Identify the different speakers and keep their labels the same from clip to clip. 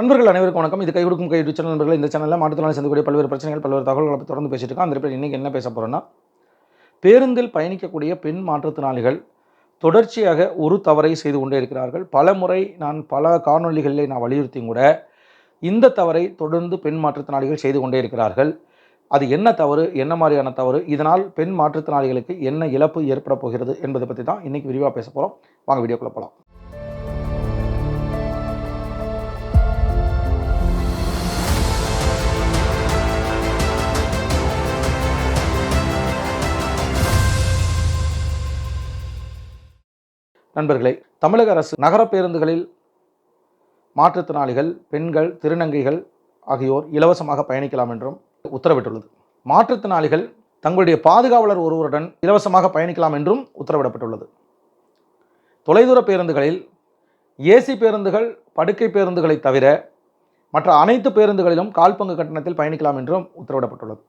Speaker 1: நண்பர்கள் அனைவருக்கும் வணக்கம். இது கை கொடுக்கும் கை சேனல் நண்பர்கள். இந்த சேனலில் மாற்றுத்திறனாளி சந்திக்கக்கூடிய பல்வேறு பிரச்சனைகள் பல்வேறு தகவல்களை தொடர்ந்து பேசிட்டு இருக்கோம். அந்த இன்றைக்கி என்ன பேச போகிறோன்னா பேருந்தில் பயணிக்கக்கூடிய பெண் மாற்றுத்திறனாளிகள் தொடர்ச்சியாக ஒரு தவறை செய்து கொண்டே இருக்கிறார்கள். பல முறை நான் பல காணொளிகளிலே நான் வலியுறுத்தியும் கூட இந்த தவறை தொடர்ந்து பெண் மாற்றுத்திறனாளிகள் செய்து கொண்டே இருக்கிறார்கள். அது என்ன தவறு என்ன மாதிரியான தவறு இதனால் பெண் மாற்றுத்திறனாளிகளுக்கு என்ன இழப்பு ஏற்பட போகிறது என்பதை பற்றி தான் இன்றைக்கி விரிவாக பேச போகிறோம் வாங்க வீடியோக்குள்ளே போகலாம் நண்பர்களே தமிழக அரசு நகர பேருந்துகளில் மாற்றுத்திறனாளிகள் பெண்கள் திருநங்கைகள் ஆகியோர் இலவசமாக பயணிக்கலாம் என்றும் உத்தரவிட்டுள்ளது. மாற்றுத்திறனாளிகள் தங்களுடைய பாதுகாவலர் ஒருவருடன் இலவசமாக பயணிக்கலாம் என்றும் உத்தரவிடப்பட்டுள்ளது. தொலைதூர பேருந்துகளில் ஏசி பேருந்துகள் படுக்கை பேருந்துகளை தவிர மற்ற அனைத்து பேருந்துகளிலும் கால்பங்கு கட்டணத்தில் பயணிக்கலாம் என்றும் உத்தரவிடப்பட்டுள்ளது.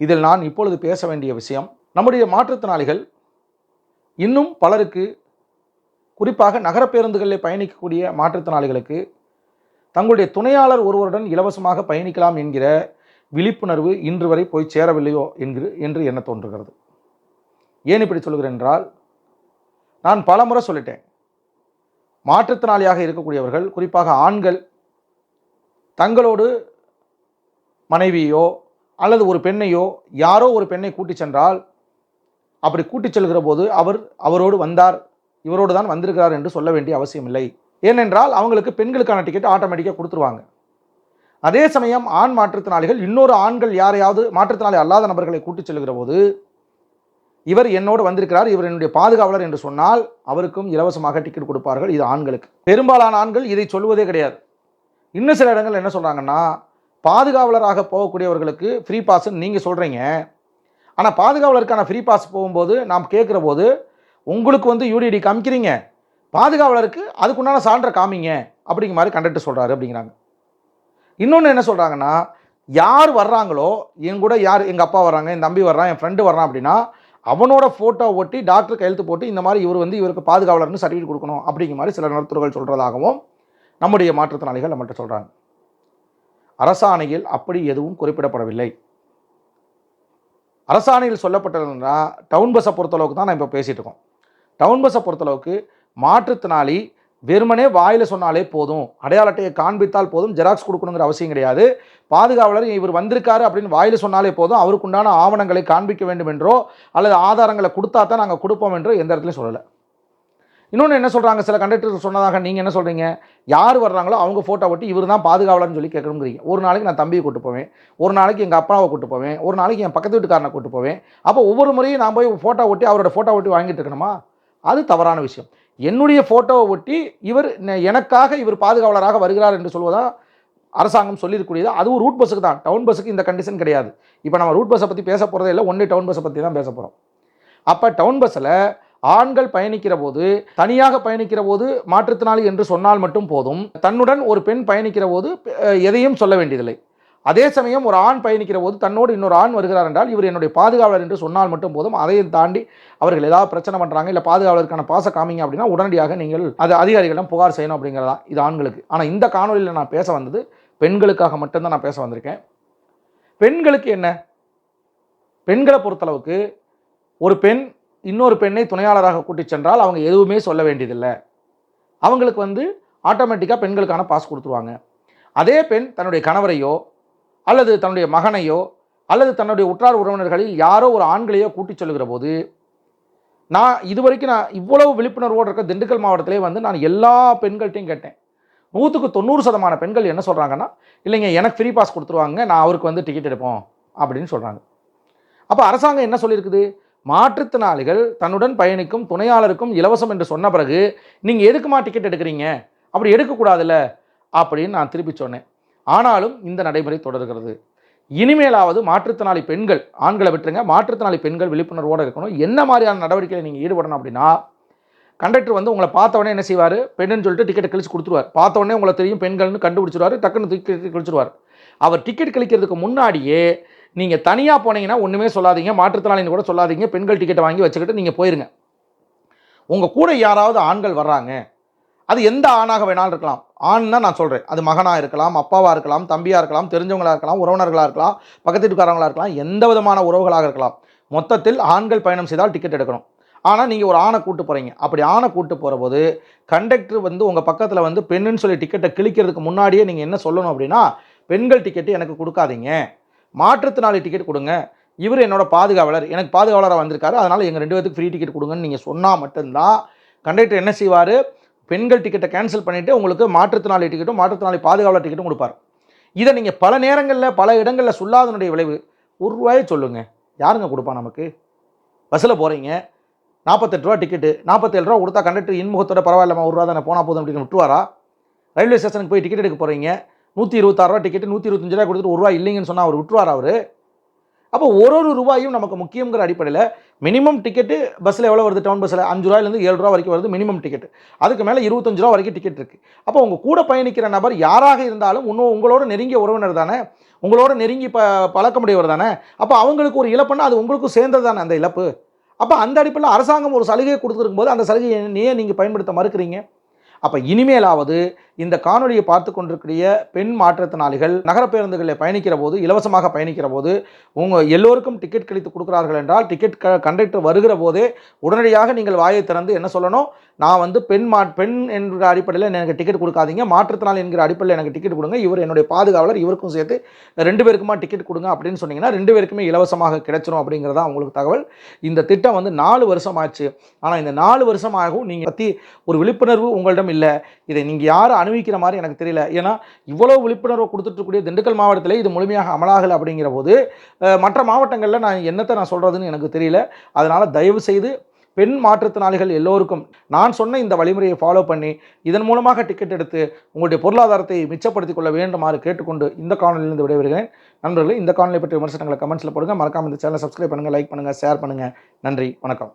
Speaker 1: இதில் நான் இப்பொழுது பேச வேண்டிய விஷயம் நம்முடைய மாற்றுத்திறனாளிகள் இன்னும் பலருக்கு குறிப்பாக நகர பேருந்துகளில் பயணிக்கக்கூடிய மாற்றுத்திறனாளிகளுக்கு தங்களுடைய துணையாளர் ஒருவருடன் இலவசமாக பயணிக்கலாம் என்கிற விழிப்புணர்வு இன்று வரை போய் சேரவில்லையோ என்கிற என்று என்ன தோன்றுகிறது. ஏன் இப்படி சொல்கிறேன் என்றால் நான் பலமுறை சொல்லிட்டேன். மாற்றுத்திறனாளியாக இருக்கக்கூடியவர்கள் குறிப்பாக ஆண்கள் தங்களோடு மனைவியோ அல்லது ஒரு பெண்ணையோ யாரோ ஒரு பெண்ணை கூட்டி சென்றால் அப்படி கூட்டிச் செல்கிற போது அவர் அவரோடு வந்தார். இவரோடு தான் வந்திருக்கிறார் என்று சொல்ல வேண்டிய அவசியம் இல்லை ஏனென்றால் அவங்களுக்கு பெண்களுக்கான டிக்கெட் ஆட்டோமேட்டிக்காக கொடுத்துருவாங்க. அதே சமயம் ஆண் மாற்றுத்திறனாளிகள் இன்னொரு ஆண்கள் யாரையாவது மாற்றுத்திறனாளி அல்லாத நபர்களை கூட்டிச் செல்கிற போது இவர் என்னோடு வந்திருக்கிறார் இவர் என்னுடைய பாதுகாவலர் என்று சொன்னால் அவருக்கும் இலவசமாக டிக்கெட் கொடுப்பார்கள். இது ஆண்களுக்கு. பெரும்பாலான ஆண்கள் இதை சொல்வதே கிடையாது. இன்னும் சில இடங்கள் என்ன சொல்கிறாங்கன்னா பாதுகாவலராக போகக்கூடியவர்களுக்கு ஃப்ரீ பாஸ்ன்னு நீங்கள் சொல்கிறீங்க ஆனால் பாதுகாவலருக்கான ஃப்ரீ பாஸ் போகும்போது நாம் கேட்குற போது உங்களுக்கு வந்து யூடிடி காமிக்கிறீங்க. பாதுகாவலருக்கு அதுக்குண்டான சான்றை காமிங்க. அப்படிங்கிற மாதிரி கண்டக்டர் சொல்கிறாரு அப்படிங்கிறாங்க. இன்னொன்று என்ன சொல்கிறாங்கன்னா யார் வர்றாங்களோ என் கூட யார் எங்கள் அப்பா வர்றாங்க என் தம்பி வர்றான் என் ஃப்ரெண்டு வர்றான் அப்படின்னா அவனோட ஃபோட்டோ ஒட்டி டாக்டர் கையெழுத்து போட்டு இந்த மாதிரி இவர் வந்து இவருக்கு பாதுகாவலர்னு சர்டிஃபிகேட் கொடுக்கணும் அப்படிங்கிற மாதிரி சில நடத்துறர்கள் சொல்கிறதாகவும் நம்முடைய மாற்றுத்திறனாளிகள் நம்மகிட்ட சொல்கிறாங்க அரசாணையில் அப்படி எதுவும் குறிப்பிடப்படவில்லை. அரசாணையில் சொல்லப்பட்டதுன்னா டவுன் பஸ்ஸை பொறுத்தளவுக்கு தான் நான் இப்போ பேசிகிட்டு இருக்கோம் டவுன் பஸ்ஸை பொறுத்தளவுக்கு மாற்றுத்திறனாளி வெறுமனே வாயில் சொன்னாலே போதும் அடையாள அட்டையை காண்பித்தால் போதும் ஜெராக்ஸ் கொடுக்கணுங்கிற அவசியம் கிடையாது. பாதுகாவலர் இவர் வந்திருக்காரு அப்படின்னு வாயில் சொன்னாலே போதும் அவருக்குண்டான ஆவணங்களை காண்பிக்க வேண்டும் என்றோ அல்லது ஆதாரங்களை கொடுத்தா தான் நாங்கள் கொடுப்போம் என்றோ எந்த இடத்துலையும் சொல்லலை. இன்னொன்று என்ன சொல்கிறாங்க சில கண்டக்டர் சொன்னதாக நீங்கள் என்ன சொல்கிறீங்க யார் வர்றாங்களோ அவங்க ஃபோட்டோ ஒட்டி இவர் தான் பாதுகாவலர்னு சொல்லி கேட்கணுங்கிறீங்க. ஒரு நாளைக்கு நான் தம்பியை கூட்டு போவேன். ஒரு நாளைக்கு எங்கள் அப்பாவை கூட்டு போவேன். ஒரு நாளைக்கு என் பக்கத்து வீட்டுக்காரனை கூட்டு போவேன். அப்போ ஒவ்வொரு முறையும் நான் போய் ஃபோட்டோ ஒட்டி அவரோட ஃபோட்டோ ஒட்டி வாங்கிட்டு இருக்கணுமா? அது தவறான விஷயம். என்னுடைய ஃபோட்டோவை ஒட்டி இவர் எனக்காக இவர் பாதுகாவலராக வருகிறார் என்று சொல்வதா அரசாங்கம் சொல்லியிருக்கூடியது அதுவும் ரூட் பஸ்ஸுக்கு தான். டவுன் பஸ்ஸுக்கு இந்த கண்டிஷன் கிடையாது. இப்போ நம்ம ரூட் பஸ்ஸை பற்றி பேச போகிறதே இல்லை. ஒன்லி டவுன் பஸ்ஸை பற்றி தான் பேச போகிறோம் அப்போ டவுன் பஸ்ஸில் ஆண்கள் பயணிக்கிற போது தனியாக பயணிக்கிற போது மாற்றுத்திறனாளி என்று சொன்னால் மட்டும் போதும். தன்னுடன் ஒரு பெண் பயணிக்கிற போது எதையும் சொல்ல வேண்டியதில்லை. அதே சமயம் ஒரு ஆண் பயணிக்கிற போது தன்னோடு இன்னொரு ஆண் வருகிறார் என்றால் இவர் என்னுடைய பாதுகாவலர் என்று சொன்னால் மட்டும் போதும். அதையும் தாண்டி அவர்கள் ஏதாவது பிரச்சனை பண்ணுறாங்க இல்லை பாதுகாவலருக்கான பாச காமிங்க அப்படின்னா உடனடியாக நீங்கள் அது அதிகாரிகளிடம் புகார் செய்யணும் அப்படிங்கிறதா? இது ஆண்களுக்கு. ஆனால் இந்த காணொலியில் நான் பேச வந்தது பெண்களுக்காக மட்டும்தான் நான் பேச வந்திருக்கேன். பெண்களுக்கு என்ன? பெண்களை பொறுத்தளவுக்கு ஒரு பெண் இன்னொரு பெண்ணை துணையாளராக கூட்டிச் சென்றால் அவங்க எதுவுமே சொல்ல வேண்டியதில்லை. அவங்களுக்கு வந்து ஆட்டோமேட்டிக்காக பெண்களுக்கான பாஸ் கொடுத்துருவாங்க. அதே பெண் தன்னுடைய கணவரையோ அல்லது தன்னுடைய மகனையோ அல்லது தன்னுடைய உற்றார் உறவினர்களில் யாரோ ஒரு ஆண்களையோ கூட்டிச் செல்கிற போது நான் இது வரைக்கும் நான் இவ்வளவு விழிப்புணர்வோடு இருக்க திண்டுக்கல் மாவட்டத்திலே வந்து நான் எல்லா பெண்கள்கிட்டையும் கேட்டேன். நூற்றுக்கு தொண்ணூறு சதமான பெண்கள் என்ன சொல்கிறாங்கன்னா இல்லைங்க எனக்கு ஃப்ரீ பாஸ் கொடுத்துருவாங்க நான் அவருக்கு வந்து டிக்கெட் எடுப்போம் அப்படின்னு சொல்கிறாங்க அப்போ அரசாங்கம் என்ன சொல்லியிருக்குது? மாற்றுத்திறனாளிகள் தன்னுடன் பயணிக்கும் துணையாளருக்கும் இலவசம் என்று சொன்ன பிறகு நீங்கள் எதுக்குமா டிக்கெட் எடுக்கிறீங்க? அப்படி எடுக்கக்கூடாதுல்ல? அப்படின்னு நான் திருப்பி சொன்னேன். ஆனாலும் இந்த நடைமுறை தொடர்கிறது. இனிமேலாவது மாற்றுத்திறனாளி பெண்கள் ஆண்களை விட்டுருங்க. மாற்றுத்திறனாளி பெண்கள் விழிப்புணர்வோடு இருக்கணும். என்ன மாதிரியான நடவடிக்கையில் நீங்கள் ஈடுபடணும் அப்படின்னா கண்டக்டர் வந்து உங்களை பார்த்தவொடனே என்ன செய்வார்? பெண்ணுன்னு சொல்லிட்டு டிக்கெட் கழிச்சு கொடுத்துருவார். பார்த்தவொடனே உங்களை தெரியும் பெண்கள்னு கண்டுபிடிச்சிருவார் டக்குன்னு டிக்கெட் கழிச்சிருவார். அவர் டிக்கெட் கழிக்கிறதுக்கு முன்னாடியே நீங்கள் தனியாக போனீங்கன்னா ஒன்றுமே சொல்லாதீங்க மாற்றுத்திறனாளின்னு கூட சொல்லாதீங்க பெண்கள் டிக்கெட்டை வாங்கி வச்சுக்கிட்டு நீங்கள் போயிருங்க. உங்கள் கூட யாராவது ஆண்கள் வர்றாங்க அது எந்த ஆணாக வேணாலும் இருக்கலாம். ஆண்னா நான் சொல்கிறேன் அது மகனாக இருக்கலாம் அப்பாவாக இருக்கலாம் தம்பியாக இருக்கலாம் தெரிஞ்சவங்களாக இருக்கலாம் உறவினர்களாக இருக்கலாம் பக்கத்து வீட்டுக்காரங்களாக இருக்கலாம் எந்த விதமான உறவுகளாக இருக்கலாம். மொத்தத்தில் ஆண்கள் பயணம் செய்தால் டிக்கெட் எடுக்கணும். ஆனால் நீங்கள் ஒரு ஆணை கூட்டு போகிறீங்க அப்படி ஆணை கூட்டு போகிறபோது கண்டக்டர் வந்து உங்கள் பக்கத்தில் வந்து பெண்ணுன்னு சொல்லி டிக்கெட்டை கிழிக்கிறதுக்கு முன்னாடியே நீங்கள் என்ன சொல்லணும் அப்படின்னா பெண்கள் டிக்கெட்டு எனக்கு கொடுக்காதீங்க. மாற்றுத்திறனாளி டிக்கெட் கொடுங்க. இவர் என்னோட பாதுகாவலர். எனக்கு பாதுகாவலராக வந்திருக்காரு. அதனால் எங்கள் ரெண்டு பேருக்கு ஃப்ரீ டிக்கெட் கொடுங்கன்னு நீங்கள் சொன்னால் மட்டும்தான். கண்டக்டர் என்ன செய்வார்? பெண்கள் டிக்கெட்டை கேன்சல் பண்ணிவிட்டு உங்களுக்கு மாற்றுத்திறனாளி டிக்கெட்டும் மாற்றுத்திறனாளி பாதுகாவலர் டிக்கெட்டும் கொடுப்பார். இதை நீங்கள் பல நேரங்களில் பல இடங்களில் சொல்லாதனுடைய விளைவு. ஒரு ரூபாயை சொல்லுங்கள் யாருங்க கொடுப்பா நமக்கு? பஸ்ஸில் போகிறீங்க நாற்பத்தெட்டு ரூபா டிக்கெட்டு நாற்பத்தேழு ரூபா கொடுத்தா கண்டக்டர் இன்முகத்தோட பரவாயில்லமா ஒரு ரூபா தானே போனால் போதும் அப்படின்னு விட்டுருவாரா? ரயில்வே ஸ்டேஷனுக்கு போய் டிக்கெட் எடுக்க போகிறீங்க நூற்றி இருபத்தாறுரூவா டிக்கெட்டு நூற்றி இருபத்தஞ்சு ரூபா கொடுத்துட்டு ஒரு ரூபா இல்லைங்கன்னு சொன்னால் அவர் விட்டுருவார் அவர். அப்போ ஒரு ஒரு ரூபாயும் நமக்கு முக்கியங்கிற அடிப்படையில் மினிமம் டிக்கெட்டு பஸ்ஸில் எவ்வளோ வருது? டவுன் பஸ்ஸில் அஞ்சு ரூபாயிலேருந்து ஏழு ரூபா வரைக்கும் வருது மினிமம் டிக்கெட் அதுக்கு மேலே இருபத்தஞ்சு ரூபா வரைக்கும் டிக்கெட் இருக்குது அப்போ உங்கள் கூட பயணிக்கிற நபர் யாராக இருந்தாலும் இன்னும் உங்களோட நெருங்கிய உறவினர் தானே? உங்களோட நெருங்கி ப பழக்கமுடையவர் தானே? அப்போ அவங்களுக்கு ஒரு இழப்புன்னா அது உங்களுக்கும் சேர்ந்தது தானே அந்த இழப்பு? அப்போ அந்த அடிப்படையில் அரசாங்கம் ஒரு சலுகையை கொடுத்துருக்கும் போது அந்த சலுகையை ஏன் நீங்கள் பயன்படுத்த மறுக்கிறீங்க. அப்போ இனிமேலாவது இந்த காணொலியை பார்த்து கொண்டிருக்கிற பெண் மாற்றுத்திறனாளிகள் நகர பேருந்துகளில் பயணிக்கிற போது இலவசமாக பயணிக்கிற போது உங்கள் எல்லோருக்கும் டிக்கெட் கழித்து கொடுக்குறார்கள் என்றால் டிக்கெட் க கண்டக்டர் வருகிற போதே உடனடியாக நீங்கள் வாயை திறந்து என்ன சொல்லணும்? நான் வந்து பெண் மா பெண் என்கிற அடிப்படையில் எனக்கு டிக்கெட் கொடுக்காதீங்க. மாற்றுத்திறனாளி என்கிற அடிப்படையில் எனக்கு டிக்கெட் கொடுங்க. இவர் என்னுடைய பாதுகாவலர் இவருக்கும் சேர்த்து ரெண்டு பேருக்குமா டிக்கெட் கொடுங்க அப்படின்னு சொன்னீங்கன்னா ரெண்டு பேருக்குமே இலவசமாக கிடைச்சிரும் அப்படிங்கிறதா உங்களுக்கு தகவல். இந்த திட்டம் வந்து நாலு வருஷம் ஆச்சு ஆனால் இந்த நாலு வருஷமாகவும் நீங்கள் பற்றி ஒரு விழிப்புணர்வு உங்களிடம் இல்லை. இதை நீங்கள் யாரும் அணிவிக்கிற மாதிரி எனக்கு தெரியல. ஏன்னா இவ்வளோ விழிப்புணர்வு கொடுத்துட்ருக்கூடிய திண்டுக்கல் மாவட்டத்தில் இது முழுமையாக அமலாகலை அப்படிங்கிற போது மற்ற மாவட்டங்களில் நான் என்னத்தை நான் சொல்கிறதுன்னு எனக்கு தெரியல. அதனால் தயவு செய்து பெண் மாற்றுத்திறனாளிகள் எல்லோருக்கும் நான் சொன்ன இந்த வழிமுறையை ஃபாலோ பண்ணி இதன் மூலமாக டிக்கெட் எடுத்து உங்களுடைய பொருளாதாரத்தை மிச்சப்படுத்திக் கொள்ள வேண்டுமாறு கேட்டுக்கொண்டு இந்த காணொலியிலிருந்து விடைபெறுகிறேன். நண்பர்களே இந்த காணொலி பற்றிய விமர்சனங்களை கமெண்ட்ஸில் போடுங்க. மறக்காம இந்த சேனலை சப்ஸ்கிரைப் பண்ணுங்கள் லைக் பண்ணுங்கள் ஷேர் பண்ணுங்கள் நன்றி வணக்கம்.